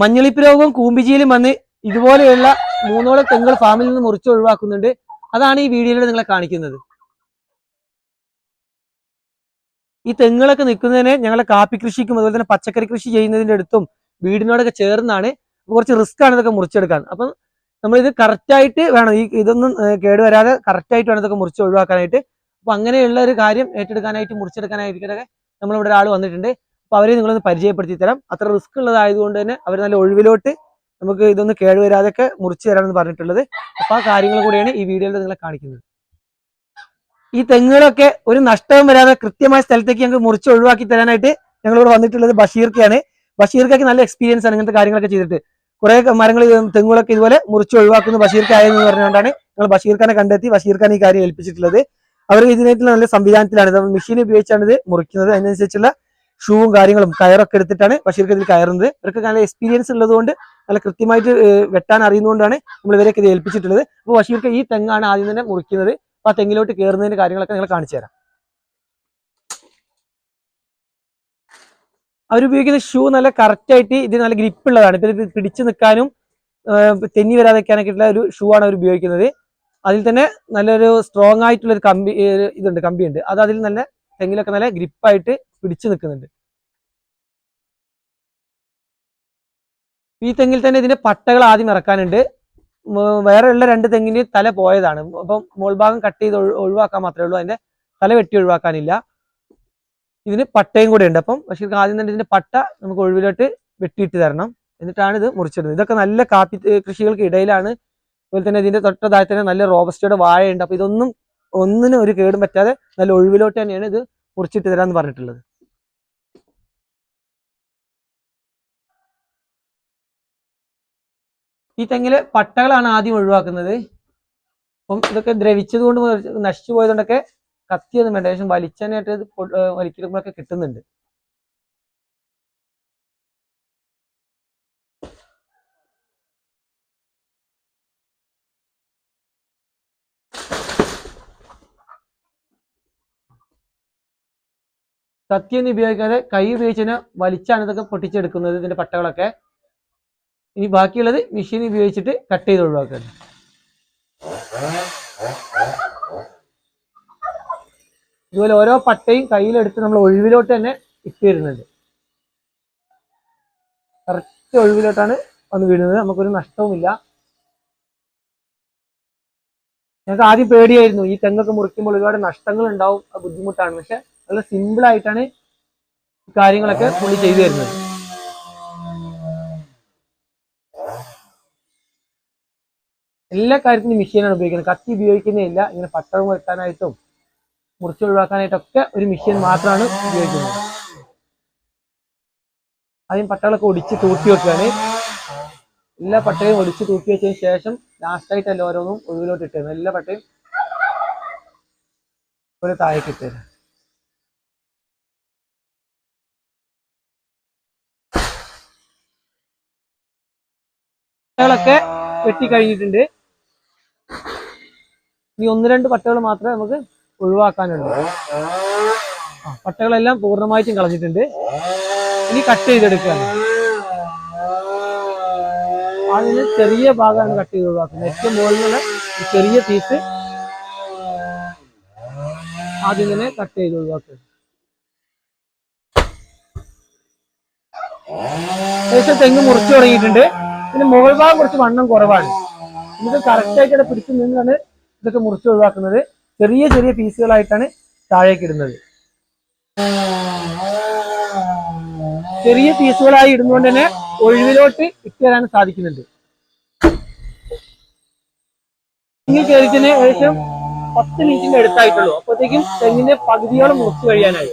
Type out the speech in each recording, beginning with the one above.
മഞ്ഞളിപ്പ് രോഗവും കൂമ്പിജിയിലും വന്ന് ഇതുപോലെയുള്ള മൂന്നോളം തെങ്ങുകൾ ഫാമിൽ നിന്ന് മുറിച്ച് ഒഴിവാക്കുന്നുണ്ട്. അതാണ് ഈ വീഡിയോയിലൂടെ നിങ്ങളെ കാണിക്കുന്നത്. ഈ തെങ്ങുകളൊക്കെ നിൽക്കുന്നതിന് ഞങ്ങളെ കാപ്പി കൃഷിക്കും അതുപോലെ തന്നെ പച്ചക്കറി കൃഷി ചെയ്യുന്നതിന്റെ അടുത്തും വീടിനോടൊക്കെ ചേർന്നാണ് കുറച്ച് റിസ്ക് ആണ് ഇതൊക്കെ മുറിച്ചെടുക്കാൻ. അപ്പം നമ്മൾ ഇത് കറക്റ്റ് ആയിട്ട് വേണം. ഈ ഇതൊന്നും കേടുവരാതെ കറക്റ്റായിട്ട് വേണം ഇതൊക്കെ മുറിച്ച് ഒഴിവാക്കാനായിട്ട്. അപ്പം അങ്ങനെയുള്ള ഒരു കാര്യം ഏറ്റെടുക്കാനായിട്ട് മുറിച്ചെടുക്കാനായിട്ടൊക്കെ നമ്മളിവിടെ ഒരാൾ വന്നിട്ടുണ്ട്. അപ്പൊ അവരെ നിങ്ങളൊന്ന് പരിചയപ്പെടുത്തി തരാം. അത്ര റിസ്ക് ഉള്ളതായതുകൊണ്ട് തന്നെ അവർ നല്ല ഒഴിവിലോട്ട് നമുക്ക് ഇതൊന്ന് കേടുവരാതൊക്കെ മുറിച്ച് തരാമെന്ന് പറഞ്ഞിട്ടുള്ളത്. അപ്പോൾ ആ കാര്യങ്ങൾ കൂടിയാണ് ഈ വീഡിയോയിൽ നിങ്ങളെ കാണിക്കുന്നത്. ഈ തെങ്ങുകളൊക്കെ ഒരു നഷ്ടവും വരാതെ കൃത്യമായ സ്ഥലത്തേക്ക് ഞങ്ങൾക്ക് മുറിച്ച് ഒഴിവാക്കി തരാനായിട്ട് ഞങ്ങളിവിടെ വന്നിട്ടുള്ളത് ബഷീർക്കാണ്. ബഷീർക്കൊക്കെ നല്ല എക്സ്പീരിയൻസ് ആണ് ഇങ്ങനത്തെ കാര്യങ്ങളൊക്കെ ചെയ്തിട്ട്. കുറെ മരങ്ങൾ തെങ്ങുകളൊക്കെ ഇതുപോലെ മുറിച്ച് ഒഴിവാക്കുന്ന ബഷീർക്കായെന്ന് പറഞ്ഞുകൊണ്ടാണ് ഞങ്ങൾ ബഷീർക്കാനെ കണ്ടെത്തി ബഷീർ ഖാൻ ഈ കാര്യം ഏൽപ്പിച്ചിട്ടുള്ളത്. അവർ ഇതിനായിട്ടുള്ള നല്ല സംവിധാനത്തിലാണ്. ഇത് മെഷീൻ ഉപയോഗിച്ചാണ് ഇത് മുറിക്കുന്നത്. അതിനനുസരിച്ചുള്ള ഷൂവും കാര്യങ്ങളും കയറൊക്കെ എടുത്തിട്ടാണ് ബഷീർക്ക് ഇതിൽ കയറുന്നത്. ഇവർക്ക് നല്ല എക്സ്പീരിയൻസ് ഉള്ളതുകൊണ്ട് നല്ല കൃത്യമായിട്ട് വെട്ടാൻ അറിയുന്നതുകൊണ്ടാണ് നമ്മൾ ഇവരൊക്കെ ഇത് ഏൽപ്പിച്ചിട്ടുള്ളത്. അപ്പോൾ ബഷീർക്ക് ഈ തെങ്ങാണ് ആദ്യം തന്നെ മുറിക്കുന്നത്. അപ്പൊ ആ തെങ്ങിലോട്ട് കയറുന്നതിന്റെ കാര്യങ്ങളൊക്കെ നിങ്ങൾ കാണിച്ചു തരാം. അവരുപയോഗിക്കുന്ന ഷൂ നല്ല കറക്റ്റ് ആയിട്ട് ഇത് നല്ല ഗ്രിപ്പ് ഉള്ളതാണ്. ഇപ്പൊ ഇത് പിടിച്ചു നിൽക്കാനും തെന്നി വരാതെക്കാനൊക്കെ ഉള്ള ഒരു ഷൂ ആണ് അവർ ഉപയോഗിക്കുന്നത്. അതിൽ തന്നെ നല്ലൊരു സ്ട്രോങ് ആയിട്ടുള്ള ഒരു കമ്പി ഇതുണ്ട് കമ്പിയുണ്ട്. അത് അതിൽ നല്ല തെങ്ങിലൊക്കെ നല്ല ഗ്രിപ്പായിട്ട് പിടിച്ചു നിൽക്കുന്നുണ്ട്. ഈ തെങ്ങിൽ തന്നെ ഇതിന്റെ പട്ടകൾ ആദ്യം ഇറക്കാനുണ്ട്. വേറെ ഉള്ള രണ്ട് തെങ്ങിന് തല പോയതാണ്. അപ്പം മോൾഭാഗം കട്ട് ചെയ്ത് ഒഴി- ഒഴിവാക്കാൻ മാത്രമേ ഉള്ളൂ. അതിന്റെ തല വെട്ടി ഒഴിവാക്കാനില്ല. ഇതിന് പട്ടയും കൂടെ ഉണ്ട്. അപ്പം പക്ഷേ ആദ്യം തന്നെ ഇതിന്റെ പട്ട നമുക്ക് ഒഴിവിലോട്ട് വെട്ടിയിട്ട് തരണം. എന്നിട്ടാണ് ഇത് മുറിച്ചിടുന്നത്. ഇതൊക്കെ നല്ല കാപ്പി കൃഷികൾക്ക് ഇടയിലാണ്. അതുപോലെ തന്നെ ഇതിന്റെ തൊട്ടതായി തന്നെ നല്ല റോബസ്റ്റയുടെ വാഴയുണ്ട്. അപ്പൊ ഇതൊന്നും ഒന്നിനും ഒരു കേടും പറ്റാതെ നല്ല ഒഴിവിലോട്ട് തന്നെയാണ് ഇത് മുറിച്ചിട്ട് തരാന്ന് പറഞ്ഞിട്ടുള്ളത്. ഈ തെങ്ങിൽ പട്ടകളാണ് ആദ്യം ഒഴിവാക്കുന്നത്. അപ്പം ഇതൊക്കെ ദ്രവിച്ചത് കൊണ്ട് നശിച്ചു പോയതുകൊണ്ടൊക്കെ കത്തിയൊന്നും വേണ്ട. ഏകദേശം വലിച്ചനായിട്ട് വലിക്കുമ്പോഴൊക്കെ കിട്ടുന്നുണ്ട്. കത്തിയൊന്നും ഉപയോഗിക്കാതെ കൈ ഉപയോഗിച്ചതിനെ വലിച്ചാണ് ഇതൊക്കെ പൊട്ടിച്ചെടുക്കുന്നത് ഇതിന്റെ പട്ടകളൊക്കെ. ഇനി ബാക്കിയുള്ളത് മെഷീൻ ഉപയോഗിച്ചിട്ട് കട്ട് ചെയ്ത് ഒഴിവാക്കുന്നു ഇതുപോലെ ഓരോ പട്ടയും കയ്യിലെടുത്ത് നമ്മൾ ഒഴിവിലോട്ട് തന്നെ ഇട്ട് തരുന്നുണ്ട് കറക്റ്റ് ഒഴിവിലോട്ടാണ് വന്ന് വീഴുന്നത്. നമുക്കൊരു നഷ്ടവുമില്ല. ഞങ്ങൾക്ക് ആദ്യം പേടിയായിരുന്നു. ഈ തെങ്ങൊക്കെ മുറിക്കുമ്പോൾ ഒരുപാട് നഷ്ടങ്ങൾ ഉണ്ടാവും ബുദ്ധിമുട്ടാണ്. പക്ഷെ ആയിട്ടാണ് ഈ കാര്യങ്ങളൊക്കെ പുള്ളി ചെയ്തു തരുന്നത്. എല്ലാ കാര്യത്തിനും മെഷീനാണ് ഉപയോഗിക്കുന്നത്. കത്തി ഉപയോഗിക്കുന്നേയില്ല. ഇങ്ങനെ പട്ടവും വെട്ടാനായിട്ടും മുറിച്ച് ഒഴിവാക്കാനായിട്ടൊക്കെ ഒരു മെഷീൻ മാത്രമാണ് ഉപയോഗിക്കുന്നത്. ആദ്യം പട്ടകളൊക്കെ ഒടിച്ച് തൂക്കി വെക്കുകയാണ്. എല്ലാ പട്ടയും ഒടിച്ച് തൂക്കി വെച്ചതിന് ശേഷം ലാസ്റ്റായിട്ടല്ല ഓരോന്നും ഒഴിവിലോട്ട് ഇട്ടുന്നത് എല്ലാ പട്ടയും ഒരു താഴേക്ക് ഇട്ടുതരും പട്ടകളൊക്കെ വെട്ടി കഴിഞ്ഞിട്ടുണ്ട്. ഇനി ഒന്ന് രണ്ട് പട്ടകൾ മാത്രമേ നമുക്ക് ഒഴിവാക്കാനുള്ളൂ. പട്ടകളെല്ലാം പൂർണമായിട്ടും കളഞ്ഞിട്ടുണ്ട്. ഇനി കട്ട് ചെയ്തെടുക്കുകയാണ്. അതിന് ചെറിയ ഭാഗമാണ് കട്ട് ചെയ്ത് ഒഴിവാക്കുന്നത്. ഏറ്റവും മുകളിലുള്ള ചെറിയ പീസ് ആദ്യം തന്നെ കട്ട് ചെയ്ത് ഒഴിവാക്കുക. ഏകദേശം തെങ്ങ് മുറിച്ചു തുടങ്ങിയിട്ടുണ്ട്. പിന്നെ മുകൾ ഭാഗം കുറച്ച് വണ്ണം കുറവാണ്. നമുക്ക് കറക്റ്റ് ആയിട്ട് ഇവിടെ പിടിച്ചു നിന്നാണ് ഇതൊക്കെ മുറിച്ച് ഒഴിവാക്കുന്നത് ചെറിയ ചെറിയ പീസുകളായിട്ടാണ് താഴേക്ക് ഇടുന്നത്. ചെറിയ പീസുകളായി ഇടുന്നതുകൊണ്ട് തന്നെ ഒഴിവിലോട്ട് ഇട്ടുതരാൻ സാധിക്കുന്നുണ്ട്. തെങ്ങിൽ കയറിച്ചതിന് ഏകദേശം പത്ത് മിനിറ്റിന്റെ അടുത്തായിട്ടുള്ളൂ. അപ്പോഴത്തേക്കും തെങ്ങിന്റെ പകുതിയോളം മുറിച്ച് കഴിയാനായി.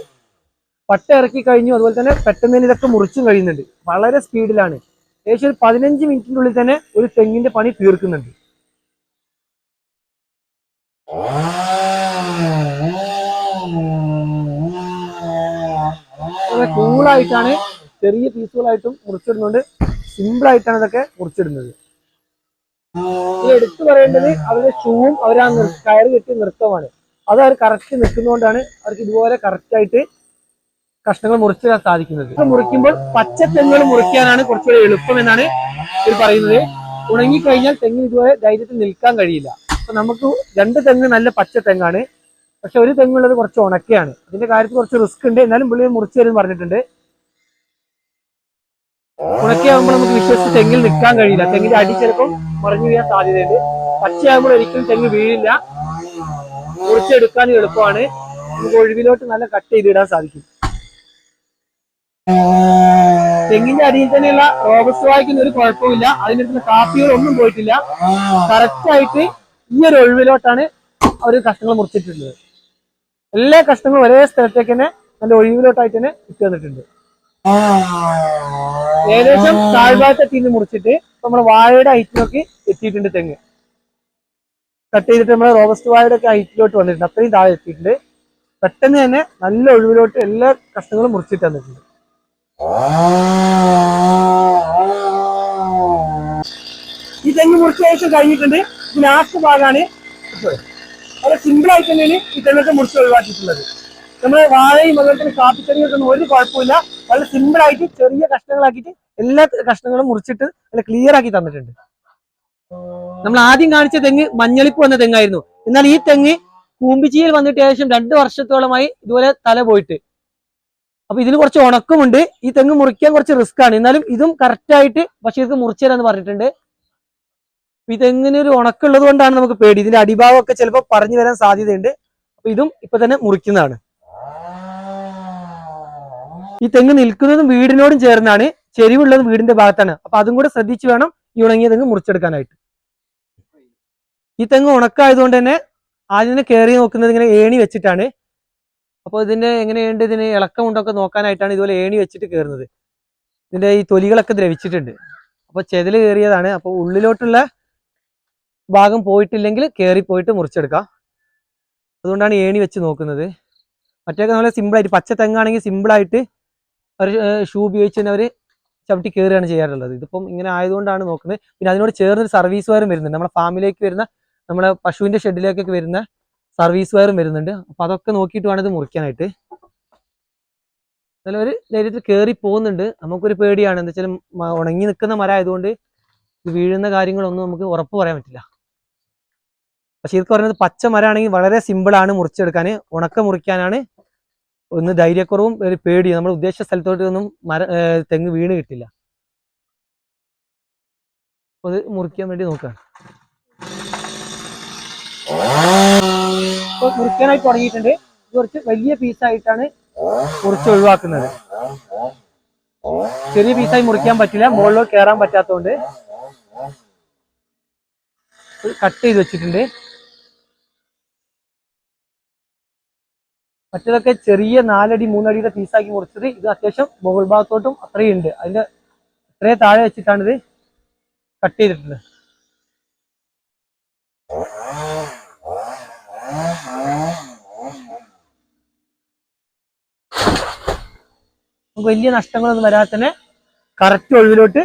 പട്ട ഇറക്കി കഴിഞ്ഞു. അതുപോലെ തന്നെ പെട്ടെന്ന് തന്നെ ഇതൊക്കെ മുറിച്ചും കഴിയുന്നുണ്ട്. വളരെ സ്പീഡിലാണ് ഏകദേശം ഒരു പതിനഞ്ച് മിനിറ്റിനുള്ളിൽ തന്നെ ഒരു തെങ്ങിന്റെ പണി തീർക്കുന്നുണ്ട്. വളരെ കൂളായിട്ടാണ് ചെറിയ പീസുകളായിട്ടും മുറിച്ചിടുന്നുണ്ട്. സിമ്പിൾ ആയിട്ടാണ് ഇതൊക്കെ മുറിച്ചിടുന്നത്. എടുത്തു പറയേണ്ടത് അവരുടെ ഷൂവും അവർ ആ കയറ് കെട്ടി നൃത്തമാണ് അത് അവർ കറക്റ്റ് നിൽക്കുന്നതുകൊണ്ടാണ് അവർക്ക് ഇതുപോലെ കറക്റ്റ് ആയിട്ട് കഷ്ണങ്ങൾ മുറിച്ചിടാൻ സാധിക്കുന്നത്. മുറിക്കുമ്പോൾ പച്ച തെങ്ങുകൾ മുറിക്കാനാണ് കുറച്ചുകൂടി എളുപ്പം എന്നാണ് ഇവർ പറയുന്നത്. ഉണങ്ങിക്കഴിഞ്ഞാൽ തെങ്ങിന് ഇതുപോലെ ധൈര്യത്തിൽ നിൽക്കാൻ കഴിയില്ല. അപ്പൊ നമുക്ക് രണ്ട് തെങ്ങ് നല്ല പച്ച തെങ്ങാണ്. പക്ഷെ ഒരു തെങ്ങുള്ളത് കുറച്ച് ഉണക്കയാണ്. അതിന്റെ കാര്യത്തിൽ കുറച്ച് റിസ്ക് ഉണ്ട്. എന്നാലും പുള്ളി മുറിച്ചു തരും പറഞ്ഞിട്ടുണ്ട്. ഉണക്കയാകുമ്പോൾ നമുക്ക് വിശ്വസിച്ച് തെങ്ങിൽ നിൽക്കാൻ കഴിയില്ല. തെങ്ങിന്റെ അടി ചിലപ്പം മറിഞ്ഞു വീഴാൻ സാധ്യതയുണ്ട്. പച്ചയാകുമ്പോൾ ഒരിക്കലും തെങ്ങ് വീഴില്ല. മുറിച്ചെടുക്കാൻ എളുപ്പമാണ്. നമുക്ക് ഒഴിവിലോട്ട് നല്ല കട്ട് ചെയ്തിടാൻ സാധിക്കും. തെങ്ങിന്റെ അടിയിൽ തന്നെയുള്ള റോബസ്റ്റ് വായിക്കുന്ന ഒരു കുഴപ്പമില്ല അതിനടുത്തുള്ള കാപ്പികൾ ഒന്നും പോയിട്ടില്ല. കറക്റ്റ് ആയിട്ട് ഈ ഒരു ഒഴിവിലോട്ടാണ് അവർ കഷ്ണങ്ങൾ മുറിച്ചിട്ടുള്ളത്. എല്ലാ കഷ്ണങ്ങളും ഒരേ സ്ഥലത്തേക്ക് തന്നെ നല്ല ഒഴിവിലോട്ടായിട്ട് തന്നെ ഇട്ട് തന്നിട്ടുണ്ട്. ഏകദേശം താഴ്ഭാഗത്തെ തീന്ന് മുറിച്ചിട്ട് നമ്മുടെ വാഴയുടെ ഹൈറ്റിലേക്ക് എത്തിയിട്ടുണ്ട് തെങ്ങ്. കട്ട് ചെയ്തിട്ട് നമ്മുടെ റോബസ്റ്റ് വാഴയുടെ ഒക്കെ ഹൈറ്റിലോട്ട് വന്നിട്ടുണ്ട്. അത്രയും താഴെ എത്തിയിട്ടുണ്ട്. പെട്ടെന്ന് തന്നെ നല്ല ഒഴിവിലോട്ട് എല്ലാ കഷ്ണങ്ങളും മുറിച്ചിട്ട് തന്നിട്ടുണ്ട്. ഈ തെങ്ങ് മുറിച്ച ശേഷം കഴിഞ്ഞിട്ടുണ്ട്. ലാസ്റ്റ് ഭാഗമാണ് വളരെ സിമ്പിൾ ആയിട്ട് തന്നെയാണ് ഈ തെങ്ങൊക്കെ മുറിച്ച് ഒഴിവാക്കിയിട്ടുള്ളത്. നമ്മുടെ വാഴയും അതുപോലെ തന്നെ കാപ്പിച്ചെടികൾക്കൊന്നും ഒരു കുഴപ്പമില്ല വളരെ സിമ്പിൾ ആയിട്ട് ചെറിയ കഷ്ണങ്ങളാക്കിട്ട് എല്ലാ കഷ്ണങ്ങളും മുറിച്ചിട്ട് നല്ല ക്ലിയർ ആക്കി തന്നിട്ടുണ്ട്. നമ്മൾ ആദ്യം കാണിച്ച തെങ്ങ് മഞ്ഞളിപ്പ് വന്ന തെങ്ങായിരുന്നു. എന്നാൽ ഈ തെങ്ങ് കൂമ്പിച്ചിയിൽ വന്നിട്ട് ഏകദേശം രണ്ട് വർഷത്തോളമായി ഇതുപോലെ തല പോയിട്ട്. അപ്പൊ ഇതിന് കുറച്ച് ഉണക്കമുണ്ട്. ഈ തെങ്ങ് മുറിക്കാൻ കുറച്ച് റിസ്ക് ആണ്. എന്നാലും ഇതും കറക്റ്റ് ആയിട്ട് ഇത് മുറിച്ചു തരാന്ന് പറഞ്ഞിട്ടുണ്ട്. ഈ ഒരു ഉണക്കുള്ളത് കൊണ്ടാണ് നമുക്ക് പേടി. ഇതിന്റെ അടിഭാഗമൊക്കെ ചിലപ്പോൾ പറഞ്ഞു വരാൻ സാധ്യതയുണ്ട്. അപ്പൊ ഇതും ഇപ്പൊ തന്നെ മുറിക്കുന്നതാണ്. ഈ തെങ്ങ് നിൽക്കുന്നതും വീടിനോടും ചേർന്നാണ് ചെരിവുള്ളത് വീടിന്റെ ഭാഗത്താണ്. അപ്പൊ അതും കൂടെ ശ്രദ്ധിച്ചു വേണം ഈ ഉണങ്ങിയ തെങ്ങ് മുറിച്ചെടുക്കാനായിട്ട്. ഈ തെങ്ങ് ഉണക്കായതുകൊണ്ട് തന്നെ ആദ്യം തന്നെ കയറി നോക്കുന്നത് ഇങ്ങനെ ഏണി വെച്ചിട്ടാണ്. അപ്പോൾ ഇതിന്റെ എങ്ങനെയുണ്ട് ഇതിന് ഇളക്കം ഉണ്ടൊക്കെ നോക്കാനായിട്ടാണ് ഇതുപോലെ ഏണി വെച്ചിട്ട് കയറുന്നത് ഇതിന്റെ ഈ തൊലികളൊക്കെ ദ്രവിച്ചിട്ടുണ്ട്. അപ്പോൾ ചെതിൽ കയറിയതാണ്. അപ്പോൾ ഉള്ളിലോട്ടുള്ള ഭാഗം പോയിട്ടില്ലെങ്കിൽ കയറി പോയിട്ട് മുറിച്ചെടുക്കാം. അതുകൊണ്ടാണ് ഏണി വെച്ച് നോക്കുന്നത്. മറ്റേക്ക് നല്ല സിമ്പിളായിട്ട് പച്ച തെങ്ങാണെങ്കിൽ സിമ്പിളായിട്ട് അവർ ഷൂ ഉപയോഗിച്ച് തന്നെ അവർ ചവിട്ടി കയറുകയാണ് ചെയ്യാറുള്ളത്. ഇതിപ്പം ഇങ്ങനെ ആയതുകൊണ്ടാണ് നോക്കുന്നത്. പിന്നെ അതിനോട് ചേർന്നൊരു സർവീസ് വയറും വരുന്നുണ്ട്. നമ്മുടെ ഫാമിലേക്ക് വരുന്ന നമ്മുടെ പശുവിന്റെ ഷെഡിലേക്കൊക്കെ വരുന്ന സർവീസ് വയറും വരുന്നുണ്ട്. അപ്പോൾ അതൊക്കെ നോക്കിയിട്ട് വേണം ഇത് മുറിക്കാനായിട്ട്. എന്നാലും ഒരു ധൈര്യത്തിൽ കയറി പോകുന്നുണ്ട്. നമുക്കൊരു പേടിയാണ്. എന്താ വെച്ചാൽ ഉണങ്ങി നിൽക്കുന്ന മരം ആയതുകൊണ്ട് വീഴുന്ന കാര്യങ്ങളൊന്നും നമുക്ക് ഉറപ്പ് പറയാൻ പറ്റില്ല. പക്ഷെ ഇതൊക്കെ പറയുന്നത് പച്ച മരമാണെങ്കിൽ വളരെ സിമ്പിൾ ആണ് മുറിച്ചെടുക്കാൻ. ഉണക്ക മുറിക്കാനാണ് ഒന്ന് ധൈര്യക്കുറവും ഒരു പേടിയും. നമ്മൾ ഉദ്ദേശിച്ച സ്ഥലത്തോട്ട് ഒന്നും മര തെങ്ങ് വീണ് കിട്ടില്ല. അത് മുറിക്കാൻ വേണ്ടി നോക്കുകയാണ് ഇപ്പൊ മുറിക്കാനായി തുടങ്ങിയിട്ടുണ്ട്. കുറച്ച് വലിയ പീസായിട്ടാണ് മുറിച്ച് ഒഴിവാക്കുന്നത്. ചെറിയ പീസായി മുറിക്കാൻ പറ്റില്ല. മുകളിലോട്ട് കയറാൻ പറ്റാത്തതുകൊണ്ട്. കട്ട് ചെയ്ത് വെച്ചിട്ടുണ്ട്. മറ്റേതൊക്കെ ചെറിയ നാലടി മൂന്നടിയുടെ പീസാക്കി മുറിച്ചത് ഇത് അത്യാവശ്യം മുകൾ ഭാഗത്തോട്ടും അത്രയും ഉണ്ട്. അതിന്റെ ഇത്രയും താഴെ വെച്ചിട്ടാണ് ഇത് കട്ട് ചെയ്തിട്ടുള്ളത്. നമുക്ക് വലിയ നഷ്ടങ്ങളൊന്നും വരാതെ തന്നെ കറക്റ്റ് ഒഴിവിലോട്ട്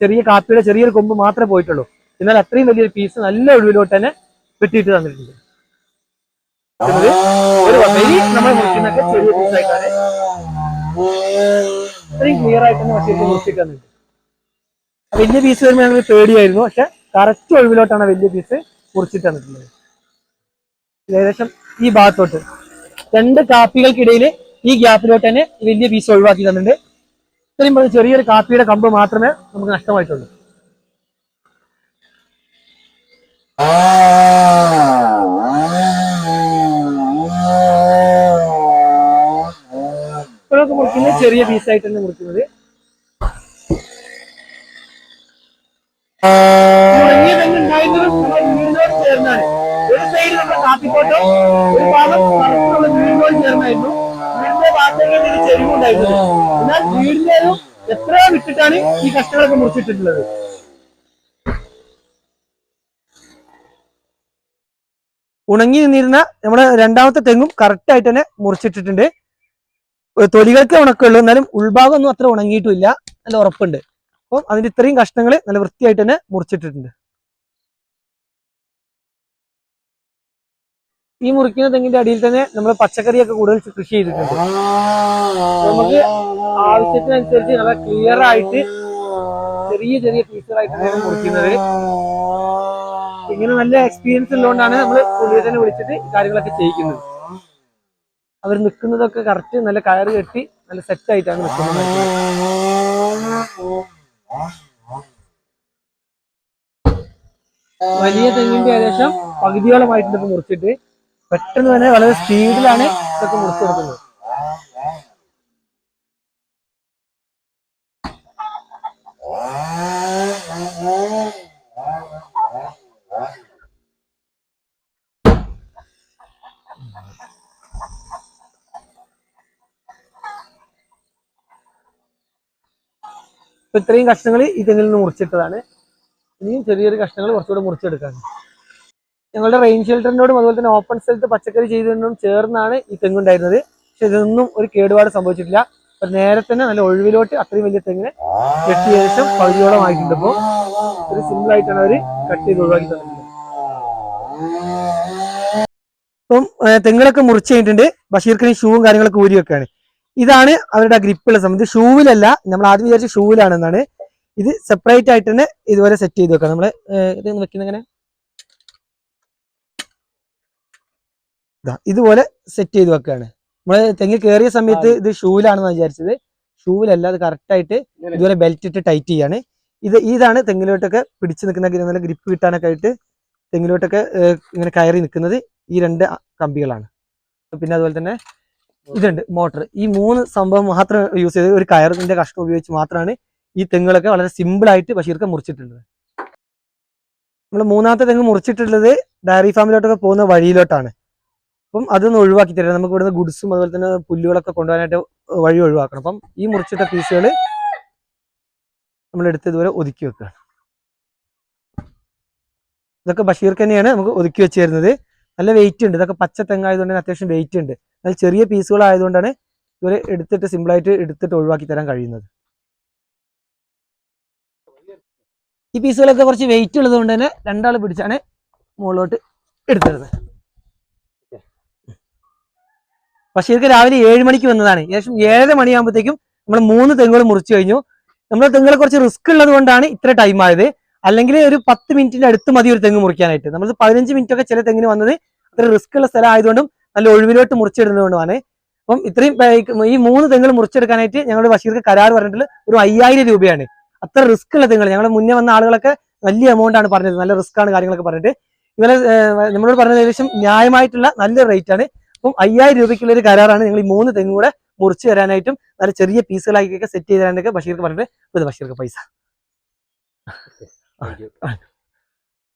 ചെറിയ കാപ്പിയുടെ ചെറിയൊരു കൊമ്പ് മാത്രമേ പോയിട്ടുള്ളൂ. എന്നാൽ അത്രയും വലിയൊരു പീസ് നല്ല ഒഴിവിലോട്ട് തന്നെ വെട്ടിയിട്ട് തന്നിട്ടുണ്ട്. ഒരു വെരി നമ്മൾ മുറിക്കുന്നൊക്കെ ചെറിയ പീസായിട്ടാണ് ഇത്രയും ക്ലിയർ ആയിട്ട് തന്നെ ആ വലിയ പീസ് വരുമ്പോൾ ഞങ്ങൾ പേടിയായിരുന്നു. പക്ഷെ കറക്റ്റ് ഒഴിവിലോട്ടാണ് വലിയ പീസ് മുറിച്ചിട്ട് തന്നിട്ടുള്ളത്. ഏകദേശം ഈ ഭാഗത്തോട്ട്. രണ്ട് കാപ്പികൾക്കിടയിൽ ഈ ഗ്യാപ്പിലോട്ട് തന്നെ വലിയ പീസ് ഒഴിവാക്കി തന്നിട്ടുണ്ട്. ഇത്രയും പറഞ്ഞ ചെറിയൊരു കാപ്പിയുടെ കമ്പ് മാത്രമേ നമുക്ക് നഷ്ടമായിട്ടുള്ളൂ. മുറിക്കുന്നത് ചെറിയ പീസായിട്ട് തന്നെ മുറിക്കുന്നത്. ഒരു ഒരു എത്രയോ വിട്ടിട്ടാണ് ഈ കഷ്ടങ്ങളൊക്കെ മുറിച്ചിട്ടിട്ടുള്ളത് ഉണങ്ങി നിന്നിരുന്ന നമ്മുടെ രണ്ടാമത്തെ തെങ്ങും കറക്റ്റ് ആയിട്ട് തന്നെ മുറിച്ചിട്ടിട്ടുണ്ട്. തൊലികൾക്ക് ഉണക്കമുള്ളൂ എന്നാലും ഉൾഭാഗം ഒന്നും അത്ര ഉണങ്ങിയിട്ടില്ല. നല്ല ഉറപ്പുണ്ട്. അപ്പം അതിന്റെ ഇത്രയും കഷ്ണങ്ങൾ നല്ല വൃത്തിയായിട്ട് തന്നെ മുറിച്ചിട്ടിട്ടുണ്ട്. ഈ മുറിക്കുന്ന തെങ്ങിന്റെ അടിയിൽ തന്നെ നമ്മൾ പച്ചക്കറിയൊക്കെ കൂടുതൽ കൃഷി ചെയ്തിട്ടുണ്ട്. നമുക്ക് ആവശ്യത്തിനനുസരിച്ച് നല്ല ക്ലിയർ ആയിട്ട് ചെറിയ ചെറിയ പീസുകളായിട്ടാണ് മുറിക്കുന്നത്. ഇങ്ങനെ നല്ല എക്സ്പീരിയൻസ് ഉള്ളതുകൊണ്ടാണ് നമ്മൾ പുള്ളിയെ തന്നെ വിളിച്ചിട്ട് കാര്യങ്ങളൊക്കെ ചെയ്യിക്കുന്നത്. അവർ നിൽക്കുന്നതൊക്കെ കറക്റ്റ് നല്ല കയറ് കെട്ടി നല്ല സെറ്റ് ആയിട്ടാണ് നിൽക്കുന്നത്. വലിയ തെങ്ങിന്റെ ഏകദേശം പകുതിയോളമായിട്ടുണ്ട് ഇപ്പൊ മുറിച്ചിട്ട്. പെട്ടെന്ന് തന്നെ വളരെ സ്പീഡിലാണ് ഇതൊക്കെ മുറിച്ചെടുക്കുന്നത് ഇപ്പൊ ഇത്രയും കഷ്ണങ്ങൾ തെങ്ങിൽ നിന്ന് മുറിച്ചിട്ടതാണ്. ഇനിയും ചെറിയൊരു കഷ്ണങ്ങൾ കുറച്ചുകൂടെ മുറിച്ചെടുക്കാൻ ഞങ്ങളുടെ റെയിൻ ഷെൽട്ടറിനോടും അതുപോലെ തന്നെ ഓപ്പൺ സ്ഥലത്ത് പച്ചക്കറി ചെയ്തതിനോടും ചേർന്നാണ് ഈ തെങ്ങുണ്ടായിരുന്നത്. പക്ഷെ ഇതൊന്നും ഒരു കേടുപാട് സംഭവിച്ചിട്ടില്ല. അപ്പൊ നേരെ തന്നെ നല്ല ഒഴിവിലോട്ട് അത്രയും വലിയ തെങ്ങിന് കെട്ടിയ ശേഷം പകുതിയോളം ആയിട്ടുണ്ട് ഒരു സിമ്പിൾ ആയിട്ടാണ് അവർ കട്ട് ചെയ്ത് ഒഴിവാക്കി തന്നിട്ടുള്ളത്. ഇപ്പം തെങ്ങുകളൊക്കെ മുറിച്ച് കഴിഞ്ഞിട്ടുണ്ട്. ബഷീർക്കിന് ഷൂവും കാര്യങ്ങളൊക്കെ ഊരി വെക്കാണ് ഇതാണ് അവരുടെ ഗ്രിപ്പുള്ള സംബന്ധിച്ച് ഷൂവിലല്ല നമ്മൾ ആദ്യം വിചാരിച്ച ഷൂവിലാണെന്നാണ് ഇത് സെപ്പറേറ്റ് ആയിട്ട് തന്നെ ഇതുപോലെ സെറ്റ് ചെയ്ത് വെക്കാം നമ്മൾ ഏഹ്, ഇത് വെക്കുന്ന എങ്ങനെ? ദാ, ഇതുപോലെ സെറ്റ് ചെയ്ത് വെക്കുകയാണ് നമ്മൾ തെങ്ങി കയറിയ സമയത്ത് ഇത് ഷൂവിലാണെന്ന് വിചാരിച്ചത്. ഷൂവിലല്ല അത് കറക്റ്റ് ആയിട്ട് ഇതുപോലെ ബെൽറ്റ് ഇട്ട് ടൈറ്റ് ചെയ്യാണ്. ഇത് ഇതാണ് തെങ്ങിലോട്ടൊക്കെ പിടിച്ചു നിൽക്കുന്ന നല്ല ഗ്രിപ്പ് കിട്ടാനൊക്കെ ആയിട്ട് തെങ്ങിലോട്ടൊക്കെ ഇങ്ങനെ കയറി നിൽക്കുന്നത് ഈ രണ്ട് കമ്പികളാണ്. പിന്നെ അതുപോലെ തന്നെ ഇതുണ്ട് മോട്ടർ. ഈ മൂന്ന് സംഭവം മാത്രം യൂസ് ചെയ്ത് ഒരു കയറിന്റെ കഷ്ണം ഉപയോഗിച്ച് മാത്രമാണ് ഈ തെങ്ങുകളൊക്കെ വളരെ സിമ്പിൾ ആയിട്ട് ബഷീർക്ക് മുറിച്ചിട്ടുള്ളത്. നമ്മൾ മൂന്നാമത്തെ തെങ്ങ് മുറിച്ചിട്ടുള്ളത് ഡയറി ഫാമിലോട്ടൊക്കെ പോകുന്ന വഴിയിലോട്ടാണ്. അപ്പം അതൊന്ന് ഒഴിവാക്കി തരാം നമുക്ക് ഇവിടുന്ന് ഗുഡ്സും അതുപോലെ തന്നെ പുല്ലുകളൊക്കെ കൊണ്ടുപോകാനായിട്ട് വഴി ഒഴിവാക്കണം. അപ്പം ഈ മുറിച്ചിട്ട പീസുകൾ നമ്മൾ എടുത്ത് ഇതുപോലെ ഒതുക്കി വെക്കുകയാണ് ഇതൊക്കെ ബഷീർക്ക് തന്നെയാണ് നമുക്ക് ഒതുക്കി വെച്ച് തരുന്നത്. നല്ല വെയിറ്റ് ഉണ്ട്. ഇതൊക്കെ പച്ച തെങ്ങായതുകൊണ്ട് തന്നെ അത്യാവശ്യം വെയിറ്റ് ഉണ്ട്. എന്നാൽ ചെറിയ പീസുകളായതുകൊണ്ടാണ് ഇവർ എടുത്തിട്ട് സിമ്പിളായിട്ട് എടുത്തിട്ട് ഒഴിവാക്കി തരാൻ കഴിയുന്നത്. ഈ പീസുകളൊക്കെ കുറച്ച് വെയിറ്റ് ഉള്ളത് കൊണ്ട് തന്നെ രണ്ടാൾ പിടിച്ചാണ് മുകളിലോട്ട് എടുത്തിരുന്നത് ബഷീർക്ക് രാവിലെ ഏഴ് മണിക്ക് വന്നതാണ്. ഏകദേശം ഏഴര മണിയാകുമ്പോഴത്തേക്കും നമ്മൾ മൂന്ന് തെങ്ങുകൾ മുറിച്ചു കഴിഞ്ഞു. നമ്മൾ തെങ്ങുകൾ കുറച്ച് റിസ്ക് ഉള്ളത് കൊണ്ടാണ് ഇത്ര ടൈം ആയത്. അല്ലെങ്കിൽ ഒരു പത്ത് മിനിറ്റിന്റെ അടുത്ത് മതി ഒരു തെങ്ങ് മുറിക്കാനായിട്ട്. നമ്മൾ പതിനഞ്ച് മിനിറ്റ് ഒക്കെ ചില തെങ്ങിന് വന്നത് അത്ര റിസ്ക് ഉള്ള സ്ഥലം ആയതുകൊണ്ടും നല്ല ഒഴിവിലോട്ട് മുറിച്ചിടുന്നതുകൊണ്ടുമാണ് അപ്പം ഇത്രയും ഈ മൂന്ന് തെങ്ങുകൾ മുറിച്ചെടുക്കാനായിട്ട് ഞങ്ങളുടെ ബഷീർക്ക് കരാർ പറഞ്ഞിട്ടുള്ള ഒരു അയ്യായിരം രൂപയാണ്. അത്ര റിസ്ക് ഉള്ള തെങ്ങുകൾ. ഞങ്ങൾ മുന്നേ വന്ന ആളുകളൊക്കെ വലിയ എമൗണ്ട് ആണ് പറഞ്ഞത്. നല്ല റിസ്ക് ആണ് കാര്യങ്ങളൊക്കെ പറഞ്ഞിട്ട്. ഇവരെ നമ്മളോട് പറഞ്ഞത് ഏകദേശം ന്യായമായിട്ടുള്ള നല്ല റേറ്റ് ആണ്. അപ്പം അയ്യായിരം രൂപയ്ക്കുള്ള ഒരു കരാറാണ് ഞങ്ങൾ ഈ മൂന്ന് തെങ്ങും കൂടെ മുറിച്ച് തരാനായിട്ടും നല്ല ചെറിയ പീസുകളാക്കിയൊക്കെ സെറ്റ് ചെയ്ത് തരാനൊക്കെ ബഷീർക്ക് പറഞ്ഞിട്ട് ഇത് ബഷീർക്ക് പൈസ. Thank you.